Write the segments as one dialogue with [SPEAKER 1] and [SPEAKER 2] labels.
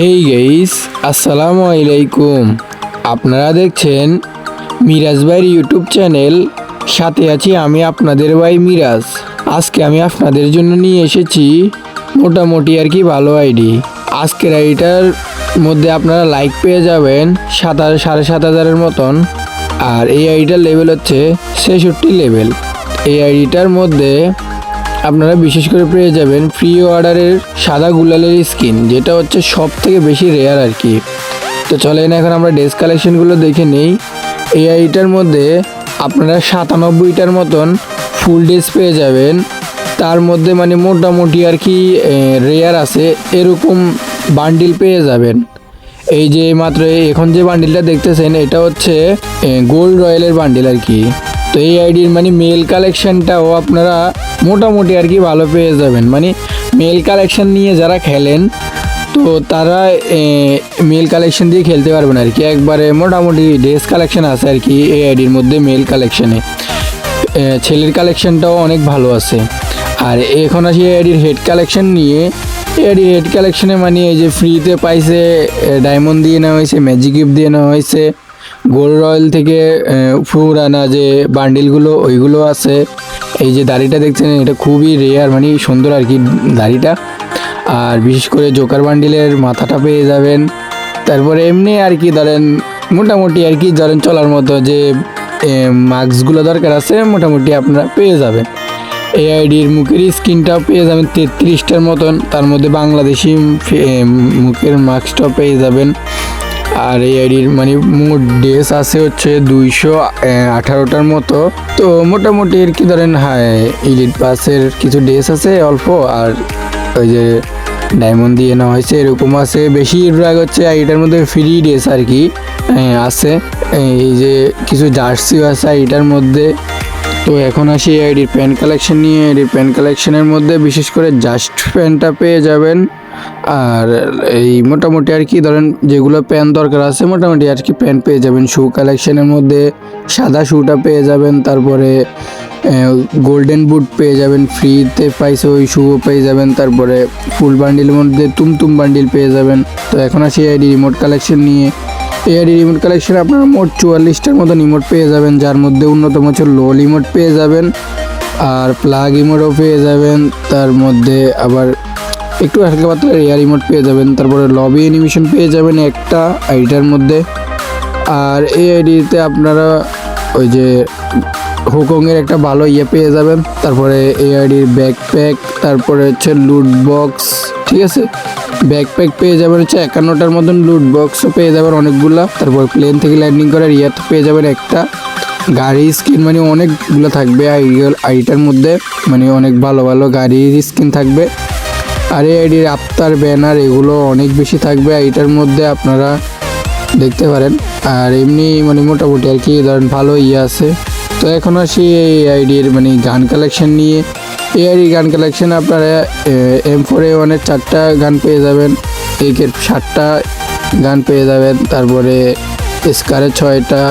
[SPEAKER 1] হেই guys আসসালামু আলাইকুম আপনারা দেখছেন মিরাজ ভাইয়ের ইউটিউব চ্যানেল সাথে আছি আমি আপনাদের ভাই মিরাজ। আজকে আমি আপনাদের জন্য নিয়ে এসেছি মোটামুটি আর কি ভালো আইডি। আজকের আইডিটার মধ্যে আপনারা লাইক পেয়ে যাবেন সাত সাড়ে সাত হাজারের মতন। আর এই আইডিটার লেভেল হচ্ছে ছেষট্টি লেভেল এই আইডিটার মধ্যে আপনারা বিশেষ করে পেয়ে যাবেন ফ্রি অর্ডারের সাদা গুলালের স্কিন যেটা হচ্ছে সব থেকে বেশি রেয়ার আর কি। তো চলেন এখন আমরা ড্রেস কালেকশনগুলো দেখে নিই। এই আইটার মধ্যে আপনারা সাতানব্বইটার মতন ফুল ড্রেস পেয়ে যাবেন। তার মধ্যে মানে মোটামুটি আর কি রেয়ার আছে, এরকম বান্ডিল পেয়ে যাবেন। এই যে মাত্র এখন যে বান্ডিলটা দেখতেছেন, এটা হচ্ছে গোল্ড রয়্যালের বান্ডিল আর কি। তো এই আইডির মানে মেল কালেকশনটাও আপনারা মোটামুটি আর কি ভালো পেয়ে যাবেন। মানে মেল কালেকশন নিয়ে যারা খেলেন, তো তারা মেল কালেকশন দিয়ে খেলতে পারবেন আর কি। একবারে মোটামুটি ড্রেস কালেকশন আছে আর কি এই আইডির মধ্যে মেল কালেকশনে ছেলের কালেকশনটাও অনেক ভালো আছে। আর এখন আসি এডির হেড কালেকশন নিয়ে। এডির হেড কালেকশনে মানে এই যে ফ্রিতে পাইছে ডায়মন্ড দিয়ে নেওয়া হয়েছে ম্যাজিক গিফট দিয়ে নেওয়া হয়েছে। গোল্ড রয়্যাল থেকে ফুরানা যে বান্ডিলগুলো, ওইগুলো আছে। এই যে দাড়িটা দেখছেন, এটা খুবই রেয়ার মানে সুন্দর আর কি দাড়িটা। আর বিশেষ করে জোকার বান্ডিলের মাথাটা পেয়ে যাবেন। তারপরে এমনি আর কি ধরেন, মোটামুটি আর কি ধরেন চলার মতো যে মাস্কগুলো দরকার আছে, মোটামুটি আপনারা পেয়ে যাবেন। এই আইডির মুখের স্কিনটাও পেয়ে যাবেন তেত্রিশটার মতন। তার মধ্যে বাংলাদেশি মুখের মাস্কটাও পেয়ে যাবেন। আর এই আইডির মানে মোট ড্রেস আছে হচ্ছে দুইশো আঠারোটার মতো। তো মোটামুটি আর কি ধরেন হ্যাঁ ইলিট পাসের কিছু ড্রেস আছে, অল্প, আর ওই যে ডায়মন্ড দিয়ে নেওয়া হয়েছে, এরকম আছে। বেশিরভাগ হচ্ছে এইটার মধ্যে ফ্রি ড্রেস আর কি আছে। এই যে কিছু জার্সিও আছে এইটার মধ্যে। তো এখন আসি আইডির প্যান্ট কালেকশন নিয়ে। আইডির প্যান্ট কালেকশনের মধ্যে বিশেষ করে জাস্ট প্যান্টটা পেয়ে যাবেন। আর এই মোটামুটি আর কি, ধরেন যেগুলো প্যান্ট দরকার আছে, মোটামুটি আর কি প্যান্ট পেয়ে যাবেন। শু কালেকশনের মধ্যে সাদা শুটা পেয়ে যাবেন, তারপরে গোল্ডেন বুট পেয়ে যাবেন ফ্রিতে পাইছে ওই শুও পেয়ে যাবেন, তারপরে ফুল বান্ডিলের মধ্যে তুমতুম বান্ডিল পেয়ে যাবেন। তো এখন আসি আইডি রিমোট কালেকশন নিয়ে। আইডি রিমোট কালেকশন আপনারা মোট চুয়াল্লিশটার মতো রিমোট পেয়ে যাবেন, যার মধ্যে অন্যতম হচ্ছে লো রিমোট পেয়ে যাবেন, আর প্লাগ ইমোটও পেয়ে যাবেন, তার মধ্যে আবার একটু হালকা পাতলা রেয়ার রিমোট পেয়ে যাবেন। তারপরে লবি অ্যানিমেশন পেয়ে যাবেন একটা আইডিটার মধ্যে। আর এই আইডিতে আপনারা ওই যে হুকংয়ের একটা ভালো ইয়ে পেয়ে যাবেন। তারপরে এই আইডির ব্যাকপ্যাক তারপরে হচ্ছে লুট বক্স ঠিক আছে? ব্যাকপ্যাক পেয়ে যাবেন হচ্ছে একান্নটার মতন লুট বক্সও পেয়ে যাবেন অনেকগুলা। তারপর প্লেন থেকে ল্যান্ডিং করার ইয়ে পেয়ে যাবেন একটা। গাড়ি স্কিন মানে অনেকগুলো থাকবে আইডিটার মধ্যে। মানে অনেক ভালো ভালো গাড়ির স্কিন থাকবে। আর এই আইডির আফতার ব্যানার, এগুলো অনেক বেশি থাকবে। এইটার মধ্যে আপনারা দেখতে পারেন। আর এমনি মানে মোটামুটি আর কি, ধরেন ভালো ইয়ে আছে। তো এখন আসি এই আইডির মানে গান কালেকশন নিয়ে। এই আইডি গান কালেকশন আপনারা এম ফোর এ ওয়ানের চারটা গান পেয়ে যাবেন। একের সাতটা গান পেয়ে যাবেন। তারপরে স্কারের ছয়টা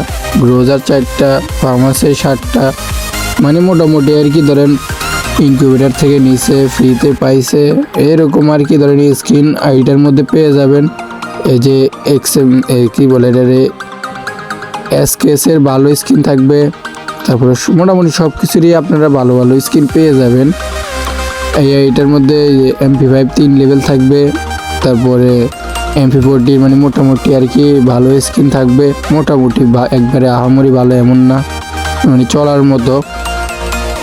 [SPEAKER 1] গ্রোজার চারটা ফার্মাসের সাতটা। মানে মোটামুটি আর কি, ধরেন ইনকিউবেটার থেকে নিচে ফ্রিতে পাইছে। এরকম আর কি ধরেন স্ক্রিন আইটার মধ্যে পেয়ে যাবেন। এই যে এক্স এম কি বলে এটারে এসকেসের ভালো স্কিন থাকবে। তারপরে মোটামুটি সব কিছুরই আপনারা ভালো ভালো স্কিন পেয়ে যাবেন। এই এইটার মধ্যে এমপি ফাইভ তিন লেভেল থাকবে। তারপরে এমপি ফোরটি মানে মোটামুটি আর কি ভালো স্কিন থাকবে। মোটামুটি একবারে আহামরি ভালো এমন না। মানে চলার মতো।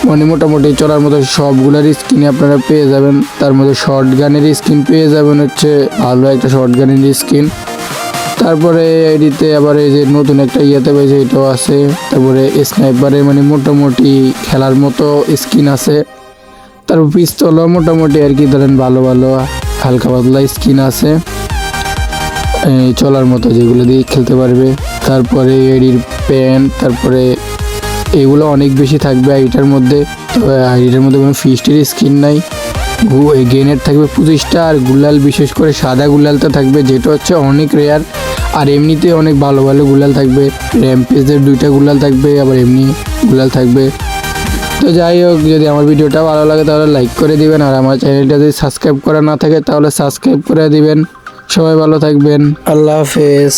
[SPEAKER 1] মানে মোটামুটি চলার মতো সবগুলার স্কিন আপনারা পেয়ে যাবেন। তার মধ্যে শর্ট গানের স্কিন পেয়ে যাবেন হচ্ছে ভালো একটা শর্ট গানের স্কিন তারপরে এডিতে আবার এই যে নতুন একটা ইয়েতে পেয়েছে, এটাও আছে। তারপরে স্নাইপারে মানে মোটামুটি খেলার মতো স্কিন আছে। তারপর পিস্তলও মোটামুটি আর কি, ধরেন ভালো ভালো হালকা পাতলা স্কিন আছে। চলার মতো যেগুলো দিয়ে খেলতে পারবে। তারপরে এডির প্যান্ট তারপরে এগুলো অনেক বেশি থাকবে আইটার মধ্যে আইটার মধ্যে কোনো ফিস্টের স্কিন নাই। গেনের থাকবে পঁচিশটা আর গুলাল, বিশেষ করে সাদা গুলালটা থাকবে, যেটা হচ্ছে অনেক রেয়ার আর এমনিতে অনেক ভালো ভালো গুলাল থাকবে, র্যাম্পেজের দুইটা গুলাল থাকবে, আবার এমনি গুলাল থাকবে। তো যাই হোক, যদি আমার ভিডিওটা ভালো লাগে তাহলে লাইক করে দিবেন, আর আমার চ্যানেলটা যদি সাবস্ক্রাইব করা না থাকে তাহলে সাবস্ক্রাইব করে দিবেন। সবাই ভালো থাকবেন। আল্লাহ হাফেজ।